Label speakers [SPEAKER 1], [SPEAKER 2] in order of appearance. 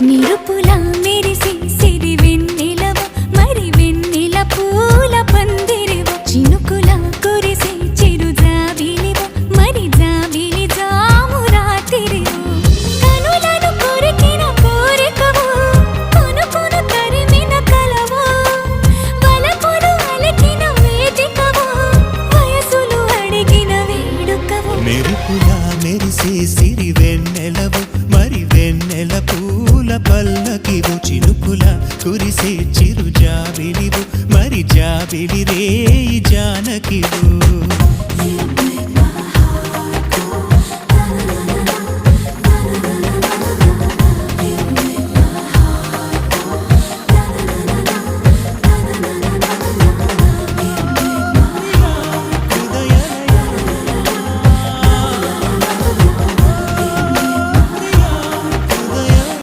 [SPEAKER 1] నిరుపులా మెరిసి సిరి వెన్నెలవ మరి వెన్నెల పూల పందిరివ. చినుకుల కురిసి చిరు జాబిలివ మరి జాబిలి జాము రాతిరివ కనులను కొరికిన కోరికవు కొనుకొను తరిమిన కలవు. వలపులు అలికిన వేదికవు వయసులు అడిగిన వేడుకవు.
[SPEAKER 2] మెరుపులా సిరి వెన్నెలవు చినుకుల కురిసే చిరు జాబిలివు మరి జాబిలి రే జానకివు.